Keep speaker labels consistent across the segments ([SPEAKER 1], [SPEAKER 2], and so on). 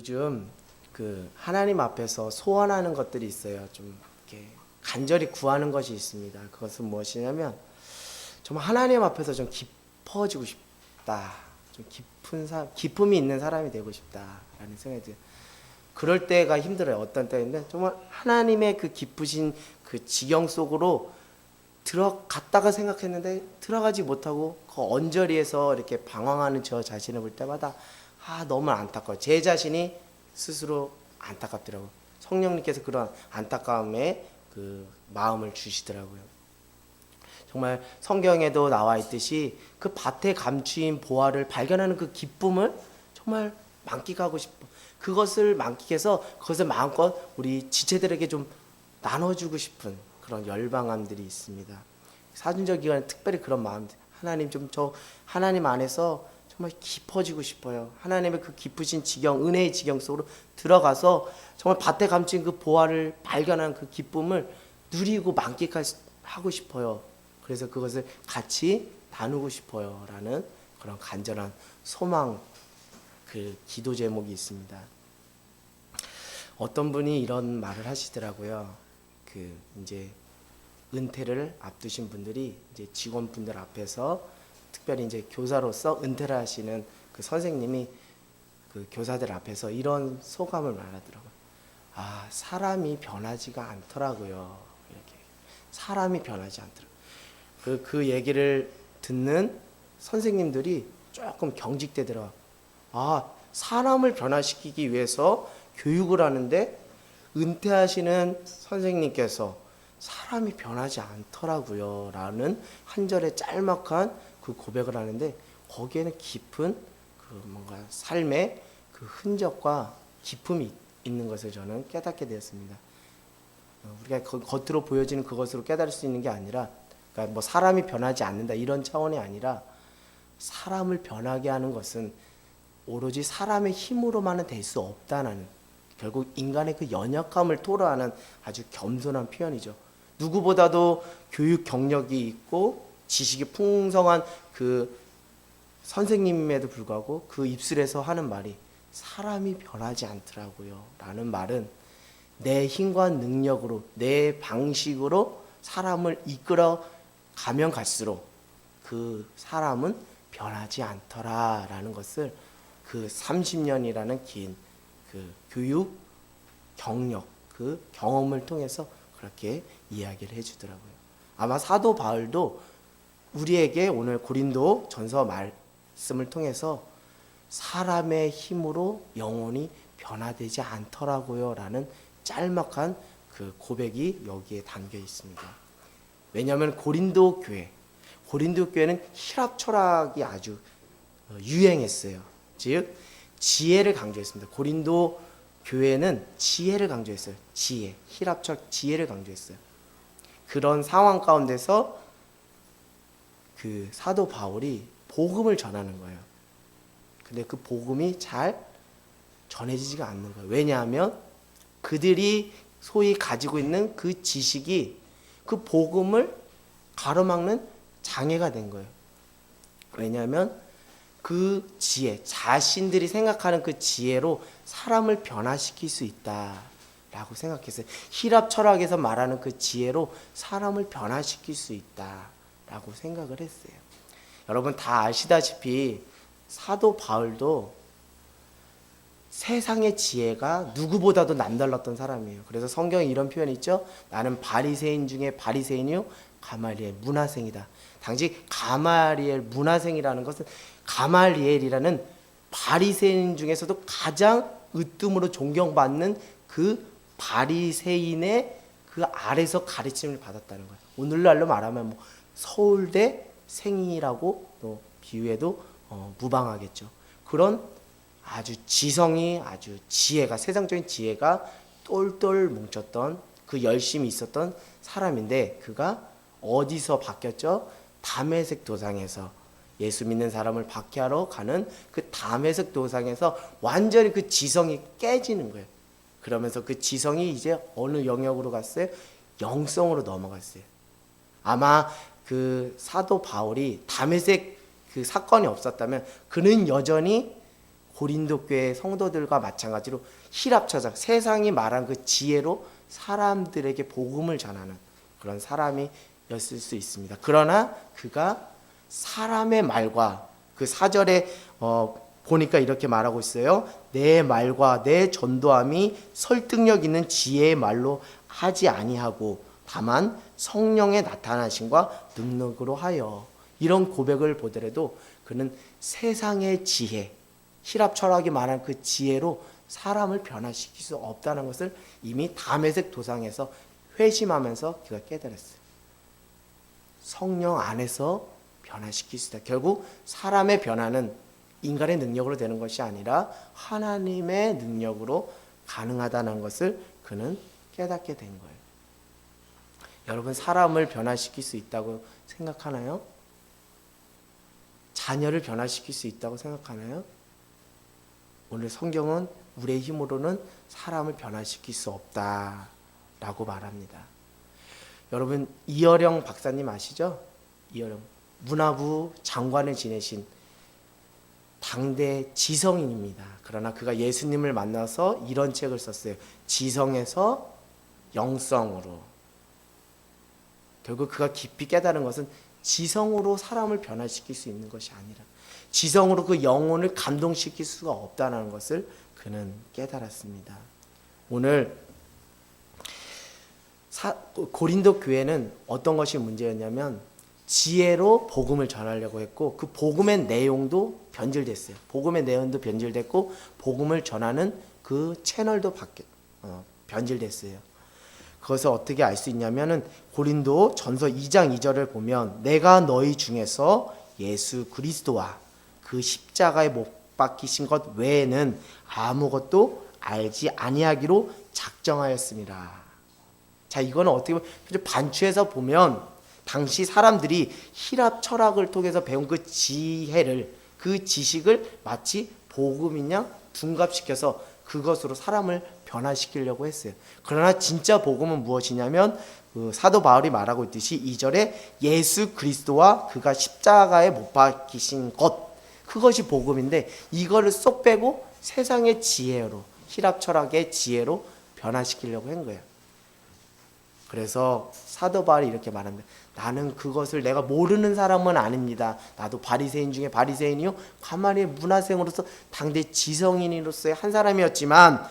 [SPEAKER 1] 요즘 그 하나님 앞에서 소원하는 것들이 있어요. 좀 이렇게 간절히 구하는 것이 있습니다. 그것은 무엇이냐면 정말 하나님 앞에서 좀 깊어지고 싶다. 좀 깊은 사 기쁨이 있는 사람이 되고 싶다라는 생각이 들어요. 그럴 때가 힘들어요. 어떤 때인데 정말 하나님의 그 기쁘신 그 지경 속으로 들어갔다가 생각했는데 들어가지 못하고 그 언저리에서 이렇게 방황하는 저 자신을 볼 때마다 아 너무 안타까워. 제 자신이 스스로 안타깝더라고. 요 성령님께서 그런 안타까움에 그 마음을 주시더라고요. 정말 성경에도 나와 있듯이 그 밭에 감추인 보화를 발견하는 그 기쁨을 정말 만끽하고 싶어. 그것을 만끽해서 그것을 마음껏 우리 지체들에게 좀 나눠주고 싶은 그런 열방함들이 있습니다. 사준절 기간에 특별히 그런 마음, 하나님 좀 저 하나님 안에서 정말 깊어지고 싶어요. 하나님의 그 깊으신 지경, 은혜의 지경 속으로 들어가서 정말 밭에 감춘 그 보화를 발견한 그 기쁨을 누리고 만끽하고 싶어요. 그래서 그것을 같이 나누고 싶어요 라는 그런 간절한 소망 그 기도 제목이 있습니다. 어떤 분이 이런 말을 하시더라고요. 그 이제 은퇴를 앞두신 분들이 이제 직원분들 앞에서 특별히 이제 교사로서 은퇴를 하시는 그 선생님이 그 교사들 앞에서 이런 소감을 말하더라고요. 아, 사람이 변하지가 않더라고요. 이렇게. 사람이 변하지 않더라고요. 그, 그 얘기를 듣는 선생님들이 조금 경직되더라고요. 아, 사람을 변화시키기 위해서 교육을 하는데 은퇴하시는 선생님께서 사람이 변하지 않더라고요. 라는 한 절의 짤막한 그 고백을 하는데 거기에는 깊은 그 뭔가 삶의 그 흔적과 기품이 있는 것을 저는 깨닫게 되었습니다. 어, 우리가 그 겉으로 보여지는 그것으로 깨달을 수 있는 게 아니라 그러니까 뭐 사람이 변하지 않는다 이런 차원이 아니라 사람을 변하게 하는 것은 오로지 사람의 힘으로만은 될 수 없다는 결국 인간의 그 연약함을 토로하는 아주 겸손한 표현이죠. 누구보다도 교육 경력이 있고 지식이 풍성한 그 선생님임에도 불구하고 그 입술에서 하는 말이 사람이 변하지 않더라고요. 라는 말은 내 힘과 능력으로 내 방식으로 사람을 이끌어 가면 갈수록 그 사람은 변하지 않더라라는 것을 그 30년이라는 긴 그 교육 경력 그 경험을 통해서 그렇게 이야기를 해주더라고요. 아마 사도 바울도 우리에게 오늘 고린도 전서 말씀을 통해서 사람의 힘으로 영혼이 변화되지 않더라고요 라는 짤막한 그 고백이 여기에 담겨 있습니다. 왜냐하면 고린도 교회, 고린도 교회는 힐합 철학이 아주 어, 유행했어요. 즉 지혜를 강조했습니다. 고린도 교회는 지혜를 강조했어요. 지혜, 힐합 철학 지혜를 강조했어요. 그런 상황 가운데서 그 사도 바울이 복음을 전하는 거예요. 근데 그 복음이 잘 전해지지가 않는 거예요. 왜냐하면 그들이 소위 가지고 있는 그 지식이 그 복음을 가로막는 장애가 된 거예요. 왜냐하면 그 지혜, 자신들이 생각하는 그 지혜로 사람을 변화시킬 수 있다라고 생각했어요. 힐합 철학에서 말하는 그 지혜로 사람을 변화시킬 수 있다 라고 생각을 했어요. 여러분 다 아시다시피 사도 바울도 세상의 지혜가 누구보다도 남달랐던 사람이에요. 그래서 성경에 이런 표현이 있죠. 나는 바리새인 중에 바리새인이요 가말리엘 문화생이다. 당시 가말리엘 문화생이라는 것은 가말리엘이라는 바리새인 중에서도 가장 으뜸으로 존경받는 그 바리새인의 그 아래서 가르침을 받았다는 거예요. 오늘날로 말하면 뭐 서울대 생이라고 또 비유해도 어, 무방하겠죠. 그런 아주 지성이 아주 지혜가 세상적인 지혜가 똘똘 뭉쳤던 그 열심이 있었던 사람인데 그가 어디서 바뀌었죠? 담에색 도상에서 예수 믿는 사람을 박해하러 가는 그 담에색 도상에서 완전히 그 지성이 깨지는 거예요. 그러면서 그 지성이 이제 어느 영역으로 갔어요? 영성으로 넘어갔어요. 아마 그 사도 바울이 담에색 그 사건이 없었다면 그는 여전히 고린도 교회 성도들과 마찬가지로 히랍처장 세상이 말한 그 지혜로 사람들에게 복음을 전하는 그런 사람이었을 수 있습니다. 그러나 그가 사람의 말과 그 사절에 어, 보니까 이렇게 말하고 있어요. 내 말과 내 전도함이 설득력 있는 지혜의 말로 하지 아니하고 다만 성령의 나타나심과 능력으로 하여 이런 고백을 보더라도 그는 세상의 지혜, 히랍 철학이 말한 그 지혜로 사람을 변화시킬 수 없다는 것을 이미 다메섹 도상에서 회심하면서 그가 깨달았어요. 성령 안에서 변화시킬 수 있다. 결국 사람의 변화는 인간의 능력으로 되는 것이 아니라 하나님의 능력으로 가능하다는 것을 그는 깨닫게 된 거예요. 여러분 사람을 변화시킬 수 있다고 생각하나요? 자녀를 변화시킬 수 있다고 생각하나요? 오늘 성경은 우리의 힘으로는 사람을 변화시킬 수 없다 라고 말합니다. 여러분 이어령 박사님 아시죠? 이어령 문화부 장관을 지내신 당대 지성인입니다. 그러나 그가 예수님을 만나서 이런 책을 썼어요. 지성에서 영성으로. 결국 그가 깊이 깨달은 것은 지성으로 사람을 변화시킬 수 있는 것이 아니라 지성으로 그 영혼을 감동시킬 수가 없다는 것을 그는 깨달았습니다. 오늘 사, 고린도 교회는 어떤 것이 문제였냐면 지혜로 복음을 전하려고 했고 그 복음의 내용도 변질됐어요. 복음의 내용도 변질됐고 복음을 전하는 그 채널도 바뀌, 어, 변질됐어요. 그것을 어떻게 알 수 있냐면은 고린도 전서 2장 2절을 보면 내가 너희 중에서 예수 그리스도와 그 십자가에 못 박히신 것 외에는 아무것도 알지 아니하기로 작정하였습니다. 자, 이거는 어떻게 보면 반추해서 보면 당시 사람들이 히랍 철학을 통해서 배운 그 지혜를 그 지식을 마치 복음이냐 둔갑시켜서 그것으로 사람을 변화시키려고 했어요. 그러나 진짜 복음은 무엇이냐면 그 사도 바울이 말하고 있듯이 2절에 예수 그리스도와 그가 십자가에 못 박히신 것 그것이 복음인데 이거를 쏙 빼고 세상의 지혜로 히랍 철학의 지혜로 변화시키려고 한 거예요. 그래서 사도 바울이 이렇게 말합니다. 나는 그것을 내가 모르는 사람은 아닙니다. 나도 바리새인 중에 바리새인이요 가만히 문화생으로서 당대 지성인으로서의 한 사람이었지만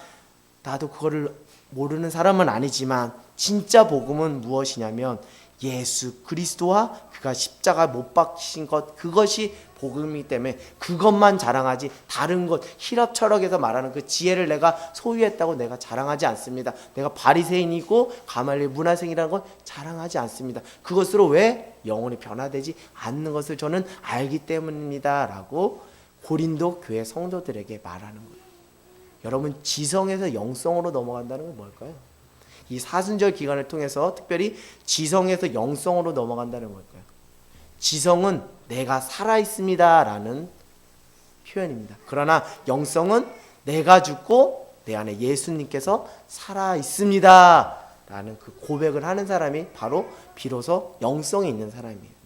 [SPEAKER 1] 나도 그거를 모르는 사람은 아니지만 진짜 복음은 무엇이냐면 예수 그리스도와 그가 십자가 못 박히신 것 그것이 복음이기 때문에 그것만 자랑하지 다른 것 히랍 철학에서 말하는 그 지혜를 내가 소유했다고 내가 자랑하지 않습니다. 내가 바리새인이고 가말리 문화생이라는 것 자랑하지 않습니다. 그것으로 왜 영혼이 변화되지 않는 것을 저는 알기 때문입니다라고 고린도 교회 성도들에게 말하는 거예요. 여러분 지성에서 영성으로 넘어간다는 건 뭘까요? 이 사순절 기간을 통해서 특별히 지성에서 영성으로 넘어간다는 걸까요? 지성은 내가 살아 있습니다라는 표현입니다. 그러나 영성은 내가 죽고 내 안에 예수님께서 살아 있습니다 라는 그 고백을 하는 사람이 바로 비로소 영성이 있는 사람이에요.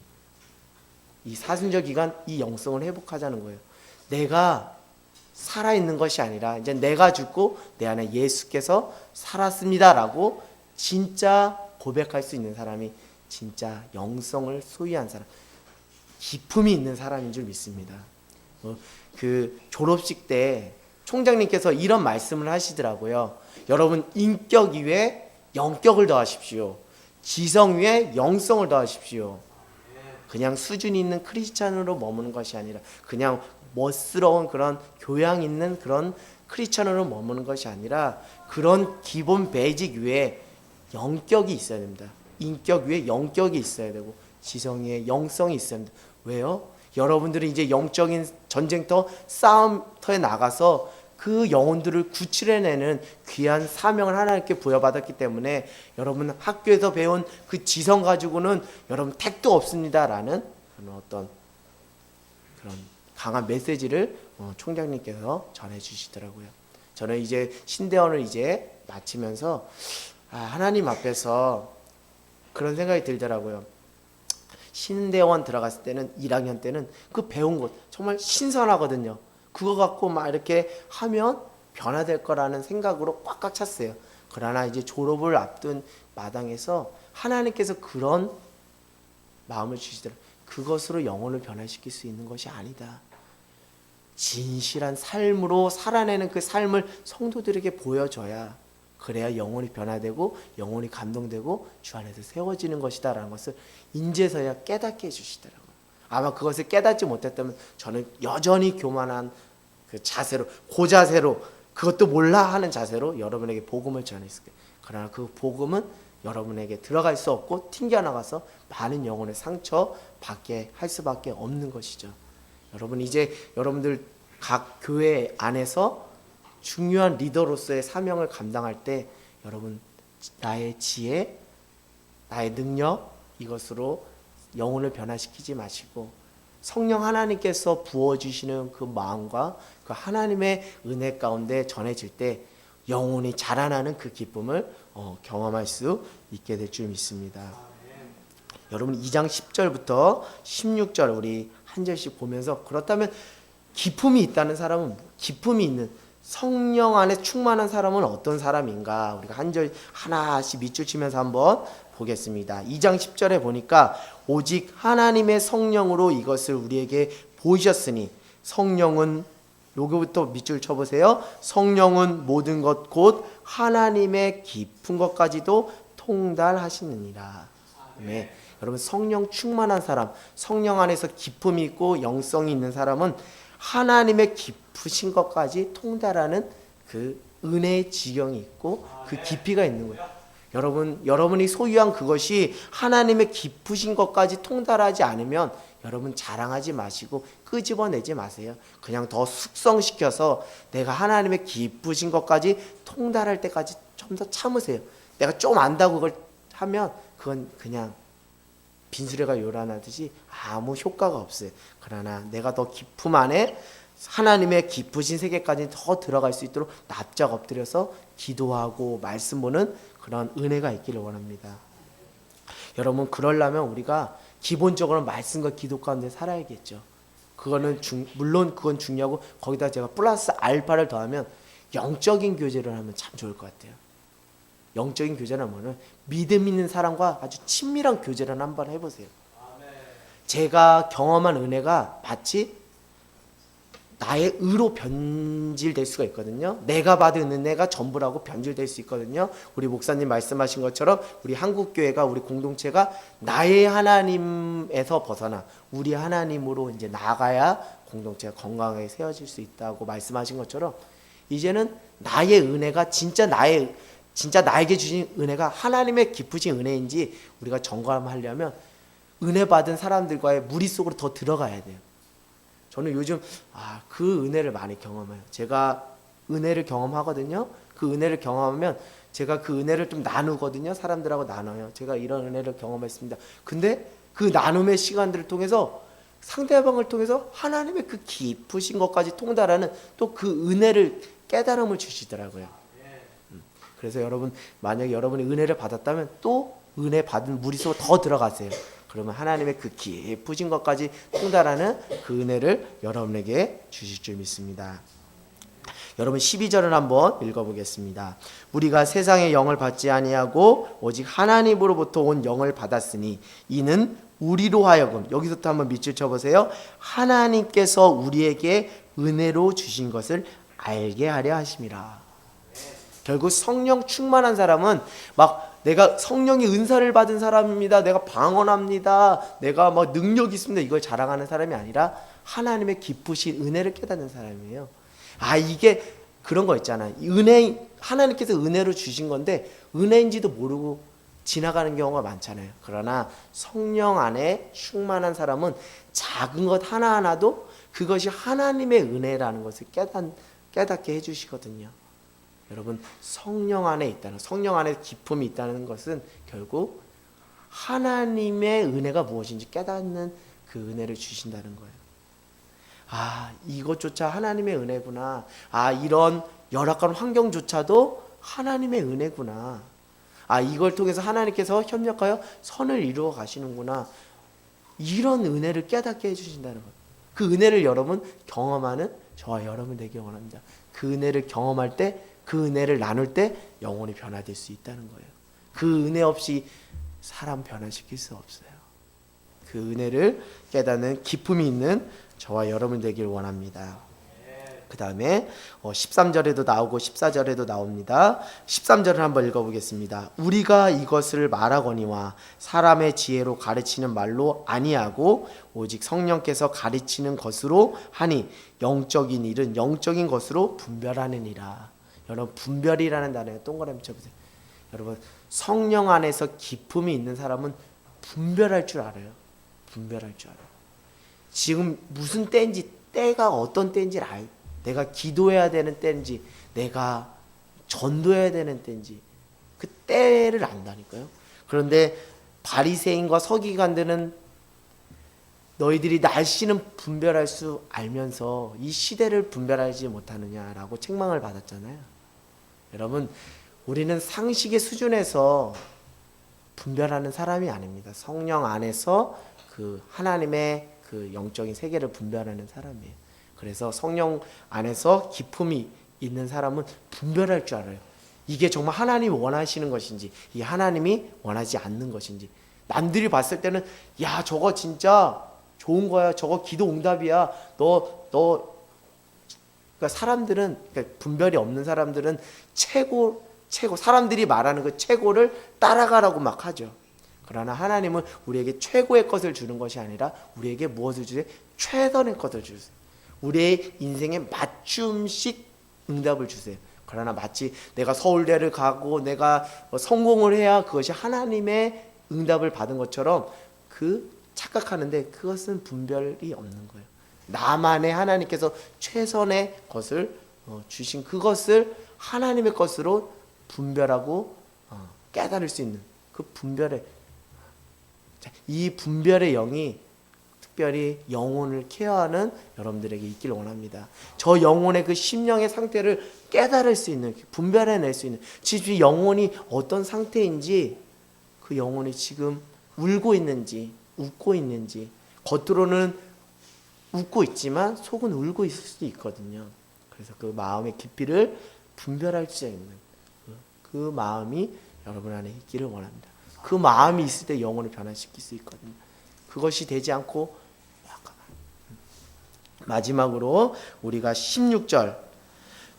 [SPEAKER 1] 이 사순절 기간 이 영성을 회복하자는 거예요. 내가 살아 있는 것이 아니라 이제 내가 죽고 내 안에 예수께서 살았습니다라고 진짜 고백할 수 있는 사람이 진짜 영성을 소유한 사람, 기품이 있는 사람인 줄 믿습니다. 어, 그 졸업식 때 총장님께서 이런 말씀을 하시더라고요. 여러분 인격 위에 영격을 더하십시오. 지성 위에 영성을 더하십시오. 그냥 수준 있는 크리스찬으로 머무는 것이 아니라 그냥 멋스러운 그런 교양 있는 그런 크리스천으로 머무는 것이 아니라 그런 기본 베이직 위에 영격이 있어야 됩니다. 인격 위에 영격이 있어야 되고 지성 위에 영성이 있어야 됩니다. 왜요? 여러분들이 이제 영적인 전쟁터 싸움터에 나가서 그 영혼들을 구출해내는 귀한 사명을 하나님께 부여받았기 때문에 여러분 학교에서 배운 그 지성 가지고는 여러분 택도 없습니다라는 그런 어떤 그런 강한 메시지를 어, 총장님께서 전해 주시더라고요. 저는 이제 신대원을 이제 마치면서 아, 하나님 앞에서 그런 생각이 들더라고요. 신대원 들어갔을 때는 1학년 때는 그 배운 것 정말 신선하거든요. 그거 갖고 막 이렇게 하면 변화될 거라는 생각으로 꽉꽉 찼어요. 그러나 이제 졸업을 앞둔 마당에서 하나님께서 그런 마음을 주시더라. 그것으로 영혼을 변화시킬 수 있는 것이 아니다. 진실한 삶으로 살아내는 그 삶을 성도들에게 보여줘야 그래야 영혼이 변화되고 영혼이 감동되고 주 안에서 세워지는 것이다라는 것을 인제서야 깨닫게 해주시더라고요. 아마 그것을 깨닫지 못했다면 저는 여전히 교만한 그 자세로 고자세로 그것도 몰라 하는 자세로 여러분에게 복음을 전했을 거예요. 그러나 그 복음은 여러분에게 들어갈 수 없고 튕겨 나가서 많은 영혼의 상처 받게 할 수밖에 없는 것이죠. 여러분 이제 여러분들 각 교회 안에서 중요한 리더로서의 사명을 감당할 때 여러분 나의 지혜, 나의 능력 이것으로 영혼을 변화시키지 마시고 성령 하나님께서 부어 주시는 그 마음과 그 하나님의 은혜 가운데 전해질 때 영혼이 자라나는 그 기쁨을 어, 경험할 수 있게 될 줄 믿습니다. 여러분 2장 10절부터 16절 우리 한 절씩 보면서 그렇다면 기품이 있다는 사람은 뭐- 기품이 있는 성령 안에 충만한 사람은 어떤 사람인가 우리가 한 절 하나씩 밑줄 치면서 한번 보겠습니다. 2장 10절에 보니까 오직 하나님의 성령으로 이것을 우리에게 보이셨으니 성령은 요거부터 밑줄 쳐보세요. 성령은 모든 것 곧 하나님의 깊은 것까지도 통달하시느니라. 네. 여러분 성령 충만한 사람, 성령 안에서 기품이 있고 영성이 있는 사람은 하나님의 깊으신 것까지 통달하는 그 은혜의 지경이 있고 그 깊이가 있는 거예요. 여러분, 여러분이 소유한 그것이 하나님의 깊으신 것까지 통달하지 않으면 여러분 자랑하지 마시고 끄집어내지 마세요. 그냥 더 숙성시켜서 내가 하나님의 깊으신 것까지 통달할 때까지 좀 더 참으세요. 내가 좀 안다고 그걸 하면 그건 그냥 빈수레가 요란하듯이 아무 효과가 없어요. 그러나 내가 더 깊음 안에 하나님의 깊으신 세계까지 더 들어갈 수 있도록 납작 엎드려서 기도하고 말씀 보는 그런 은혜가 있기를 원합니다. 여러분 그러려면 우리가 기본적으로 말씀과 기도 가운데 살아야겠죠. 그거는 중, 물론 그건 중요하고 거기다 제가 플러스 알파를 더하면 영적인 교제를 하면 참 좋을 것 같아요. 영적인 교제는 뭐냐면 믿음 있는 사람과 아주 친밀한 교제를 한번 해보세요. 제가 경험한 은혜가 마치 나의 의로 변질될 수가 있거든요. 내가 받은 은혜가 전부라고 변질될 수 있거든요. 우리 목사님 말씀하신 것처럼 우리 한국 교회가 우리 공동체가 나의 하나님에서 벗어나 우리 하나님으로 이제 나가야 공동체가 건강하게 세워질 수 있다고 말씀하신 것처럼 이제는 나의 은혜가 진짜 나의 진짜 나에게 주신 은혜가 하나님의 깊으신 은혜인지 우리가 점검하려면 은혜 받은 사람들과의 무리 속으로 더 들어가야 돼요. 저는 요즘 아, 그 은혜를 많이 경험해요. 제가 은혜를 경험하거든요. 그 은혜를 경험하면 제가 그 은혜를 좀 나누거든요. 사람들하고 나눠요. 제가 이런 은혜를 경험했습니다. 근데 그 나눔의 시간들을 통해서 상대방을 통해서 하나님의 그 깊으신 것까지 통달하는 또 그 은혜를 깨달음을 주시더라고요. 음, 그래서 여러분 만약에 여러분이 은혜를 받았다면 또 은혜 받은 무리 속으로 더 들어가세요. 그러면 하나님의 그 깊으신 것까지 통달하는 그 은혜를 여러분에게 주실 줄 믿습니다. 여러분 12절을 한번 읽어보겠습니다. 우리가 세상의 영을 받지 아니하고 오직 하나님으로부터 온 영을 받았으니 이는 우리로 하여금 여기서부터 한번 밑줄 쳐보세요. 하나님께서 우리에게 은혜로 주신 것을 알게 하려 하심이라. 결국 성령 충만한 사람은 막 내가 성령의 은사를 받은 사람입니다. 내가 방언합니다. 내가 뭐 능력 있습니다. 이걸 자랑하는 사람이 아니라 하나님의 깊으신 은혜를 깨닫는 사람이에요. 아 이게 그런 거 있잖아. 이 은혜 하나님께서 은혜로 주신 건데 은혜인지도 모르고 지나가는 경우가 많잖아요. 그러나 성령 안에 충만한 사람은 작은 것 하나 하나도 그것이 하나님의 은혜라는 것을 깨닫 깨닫게 해주시거든요. 여러분 성령 안에 있다는 성령 안에 기품이 있다는 것은 결국 하나님의 은혜가 무엇인지 깨닫는 그 은혜를 주신다는 거예요. 아 이것조차 하나님의 은혜구나. 아 이런 열악한 환경조차도 하나님의 은혜구나. 아 이걸 통해서 하나님께서 협력하여 선을 이루어 가시는구나. 이런 은혜를 깨닫게 해주신다는 거예요. 그 은혜를 여러분 경험하는 저와 여러분 되길 원합니다. 그 은혜를 경험할 때, 그 은혜를 나눌 때 영혼이 변화될 수 있다는 거예요. 그 은혜 없이 사람 변화시킬 수 없어요. 그 은혜를 깨닫는 기쁨이 있는 저와 여러분 되길 원합니다. 그 다음에 13절에도 나오고 14절에도 나옵니다. 13절을 한번 읽어보겠습니다. 우리가 이것을 말하거니와 사람의 지혜로 가르치는 말로 아니하고 오직 성령께서 가르치는 것으로 하니 영적인 일은 영적인 것으로 분별하느니라. 여러분 분별이라는 단어에 동그라미 쳐보세요. 여러분 성령 안에서 기쁨이 있는 사람은 분별할 줄 알아요. 분별할 줄 알아요. 지금 무슨 때인지 때가 어떤 때인지를 알. 내가 기도해야 되는 때인지 내가 전도해야 되는 때인지 그 때를 안다니까요. 그런데 바리새인과 서기관들은 너희들이 날씨는 분별할 수 알면서 이 시대를 분별하지 못하느냐라고 책망을 받았잖아요. 여러분, 우리는 상식의 수준에서 분별하는 사람이 아닙니다. 성령 안에서 그 하나님의 그 영적인 세계를 분별하는 사람이에요. 그래서 성령 안에서 기쁨이 있는 사람은 분별할 줄 알아요. 이게 정말 하나님이 원하시는 것인지, 이 하나님이 원하지 않는 것인지. 남들이 봤을 때는 야 저거 진짜 좋은 거야. 저거 기도 응답이야. 너 너. 그러니까 사람들은 그러니까 분별이 없는 사람들은 최고 최고 사람들이 말하는 그 최고를 따라가라고 막 하죠. 그러나 하나님은 우리에게 최고의 것을 주는 것이 아니라 우리에게 무엇을 주세요? 최선의 것을 주세요. 우리의 인생에 맞춤식 응답을 주세요. 그러나 마치 내가 서울대를 가고 내가 뭐 성공을 해야 그것이 하나님의 응답을 받은 것처럼 그 착각하는데 그것은 분별이 없는 거예요. 나만의 하나님께서 최선의 것을 어, 주신 그것을 하나님의 것으로 분별하고 어, 깨달을 수 있는 그 분별의 이 분별의 영이 특별히 영혼을 케어하는 여러분들에게 있길 원합니다. 저 영혼의 그 심령의 상태를 깨달을 수 있는 분별해낼 수 있는 지금 영혼이 어떤 상태인지 그 영혼이 지금 울고 있는지 웃고 있는지 겉으로는 웃고 있지만 속은 울고 있을 수도 있거든요. 그래서 그 마음의 깊이를 분별할 수 있는 그, 그 마음이 여러분 안에 있기를 원합니다. 그 마음이 있을 때 영혼을 변화시킬 수 있거든요. 그것이 되지 않고 마지막으로 우리가 16절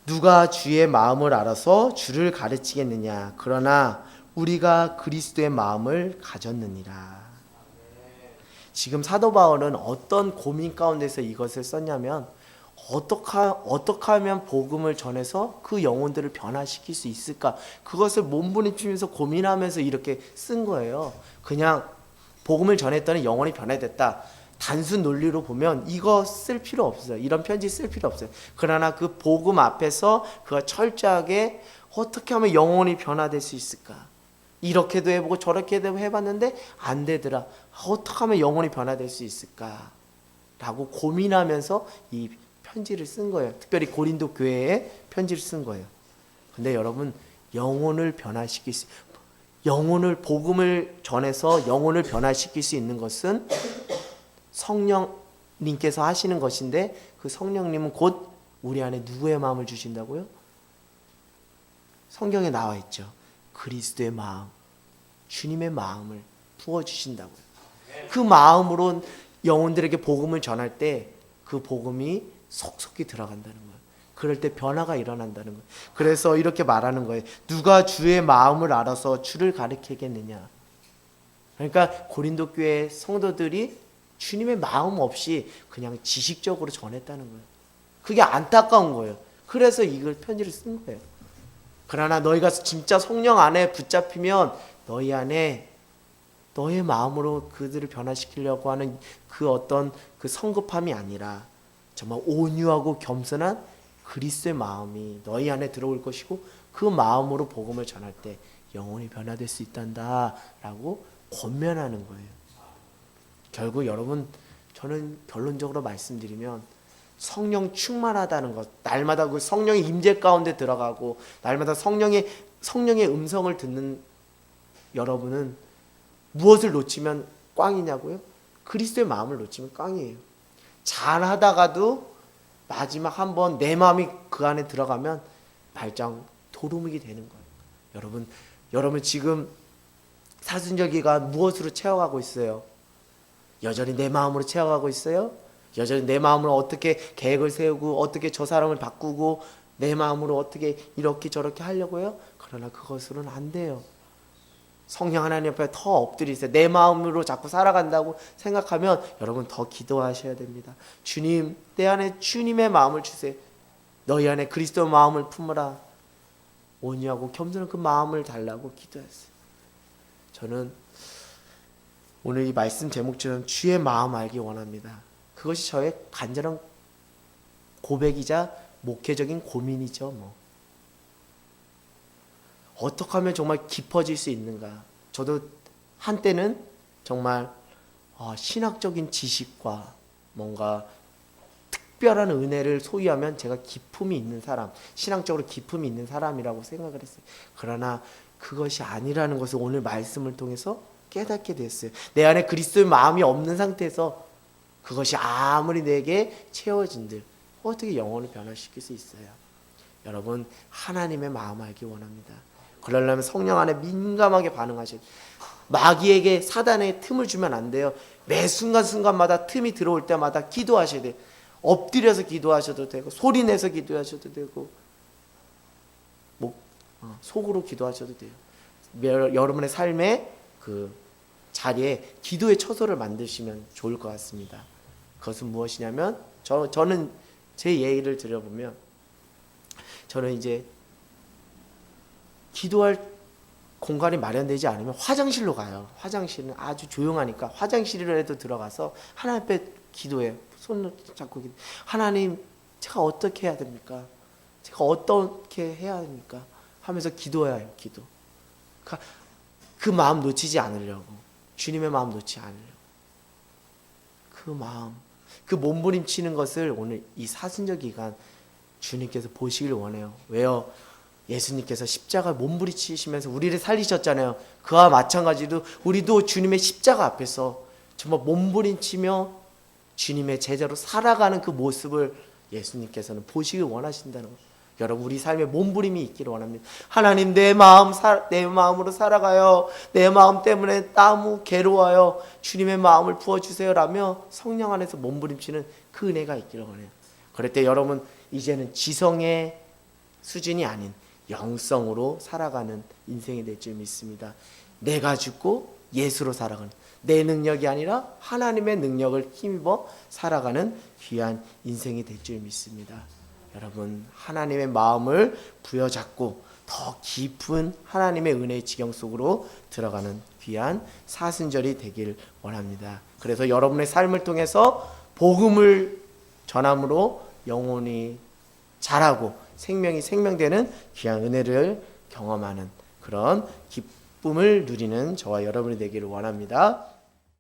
[SPEAKER 1] 누가 주의 마음을 알아서 주를 가르치겠느냐 그러나 우리가 그리스도의 마음을 가졌느니라. 지금 사도 바울은 어떤 고민 가운데서 이것을 썼냐면 어떻게 어떻게 하면 복음을 전해서 그 영혼들을 변화시킬 수 있을까? 그것을 몸부림치면서 고민하면서 이렇게 쓴 거예요. 그냥 복음을 전했더니 영혼이 변화됐다. 단순 논리로 보면 이거 쓸 필요 없어요. 이런 편지 쓸 필요 없어요. 그러나 그 복음 앞에서 그가 철저하게 어떻게 하면 영혼이 변화될 수 있을까? 이렇게도 해보고 저렇게도 해봤는데 안 되더라. 어떻게 하면 영혼이 변화될 수 있을까? 라고 고민하면서 이 편지를 쓴 거예요. 특별히 고린도 교회에 편지를 쓴 거예요. 근데 여러분 영혼을 변화시킬 수 영혼을 복음을 전해서 영혼을 변화시킬 수 있는 것은 성령님께서 하시는 것인데 그 성령님은 곧 우리 안에 누구의 마음을 주신다고요? 성경에 나와 있죠. 그리스도의 마음, 주님의 마음을 부어 주신다고요. 그 마음으로 영혼들에게 복음을 전할 때 그 복음이 속속히 들어간다는 거예요. 그럴 때 변화가 일어난다는 거예요. 그래서 이렇게 말하는 거예요. 누가 주의 마음을 알아서 주를 가리키겠느냐. 그러니까 고린도 교회 성도들이 주님의 마음 없이 그냥 지식적으로 전했다는 거예요. 그게 안타까운 거예요. 그래서 이걸 편지를 쓴 거예요. 그러나 너희가 진짜 성령 안에 붙잡히면 너희 안에 너의 마음으로 그들을 변화시키려고 하는 그 어떤 그 성급함이 아니라 정말 온유하고 겸손한 그리스도의 마음이 너희 안에 들어올 것이고 그 마음으로 복음을 전할 때 영혼이 변화될 수 있단다라고 권면하는 거예요. 결국 여러분 저는 결론적으로 말씀드리면 성령 충만하다는 것, 날마다 그 성령의 임재 가운데 들어가고 날마다 성령의 성령의 음성을 듣는 여러분은 무엇을 놓치면 꽝이냐고요? 그리스도의 마음을 놓치면 꽝이에요. 잘 하다가도 마지막 한 번 내 마음이 그 안에 들어가면 발장 도루묵이 되는 거예요. 여러분, 여러분 지금 사순절기가 무엇으로 채워가고 있어요? 여전히 내 마음으로 채워가고 있어요? 여전히 내 마음으로 어떻게 계획을 세우고 어떻게 저 사람을 바꾸고 내 마음으로 어떻게 이렇게 저렇게 하려고요? 그러나 그것으로는 안 돼요. 성령 하나님 앞에 더 엎드리세요. 내 마음으로 자꾸 살아간다고 생각하면 여러분 더 기도하셔야 됩니다. 주님, 내 안에 주님의 마음을 주세요. 너희 안에 그리스도 마음을 품으라. 온유하고 겸손한 그 마음을 달라고 기도했어요. 저는 오늘 이 말씀 제목처럼 주의 마음 알기 원합니다. 그것이 저의 간절한 고백이자 목회적인 고민이죠, 뭐. 어떻게 하면 정말 깊어질 수 있는가? 저도 한때는 정말 아, 신학적인 지식과 뭔가 특별한 은혜를 소유하면 제가 기품이 있는 사람, 신앙적으로 기품이 있는 사람이라고 생각을 했어요. 그러나 그것이 아니라는 것을 오늘 말씀을 통해서 깨닫게 됐어요. 내 안에 그리스도의 마음이 없는 상태에서 그것이 아무리 내게 채워진들 어떻게 영혼을 변화시킬 수 있어요? 여러분 하나님의 마음 알기 원합니다. 그러려면 성령 안에 민감하게 반응하셔야 돼요. 마귀에게 사단의 틈을 주면 안 돼요. 매 순간 순간마다 틈이 들어올 때마다 기도하셔야 돼요. 엎드려서 기도하셔도 되고 소리 내서 기도하셔도 되고 목 어, 속으로 기도하셔도 돼요. 여- 여러분의 삶의 그 자리에 기도의 처소를 만드시면 좋을 것 같습니다. 그것은 무엇이냐면 저 저는 제 예의를 들어보면 저는 이제 기도할 공간이 마련되지 않으면 화장실로 가요. 화장실은 아주 조용하니까 화장실이라도 들어가서 하나님 앞에 기도해요. 손을 잡고 기도. 하나님, 제가 어떻게 해야 됩니까? 제가 어떻게 해야 됩니까? 하면서 기도해야 해요. 기도. 그, 그 마음 놓치지 않으려고. 주님의 마음 놓지 않으려고. 그 마음, 그 몸부림치는 것을 오늘 이 사순절 기간 주님께서 보시길 원해요. 왜요? 예수님께서 십자가 몸부림치시면서 우리를 살리셨잖아요. 그와 마찬가지로 우리도 주님의 십자가 앞에서 정말 몸부림치며 주님의 제자로 살아가는 그 모습을 예수님께서는 보시길 원하신다는 거예요. 여러분 우리 삶에 몸부림이 있기를 원합니다. 하나님 내 마음 사- 내 마음으로 살아가요. 내 마음 때문에 너무 괴로워요. 주님의 마음을 부어 주세요라며 성령 안에서 몸부림치는 그 은혜가 있기를 원해요. 그럴 때 여러분 이제는 지성의 수준이 아닌 영성으로 살아가는 인생이 될 줄 믿습니다. 내가 죽고 예수로 살아가는 내 능력이 아니라 하나님의 능력을 힘입어 살아가는 귀한 인생이 될 줄 믿습니다. 여러분 하나님의 마음을 부여잡고 더 깊은 하나님의 은혜의 지경 속으로 들어가는 귀한 사순절이 되길 원합니다. 그래서 여러분의 삶을 통해서 복음을 전함으로 영혼이 자라고 생명이 생명되는 귀한 은혜를 경험하는 그런 기쁨을 누리는 저와 여러분이 되기를 원합니다.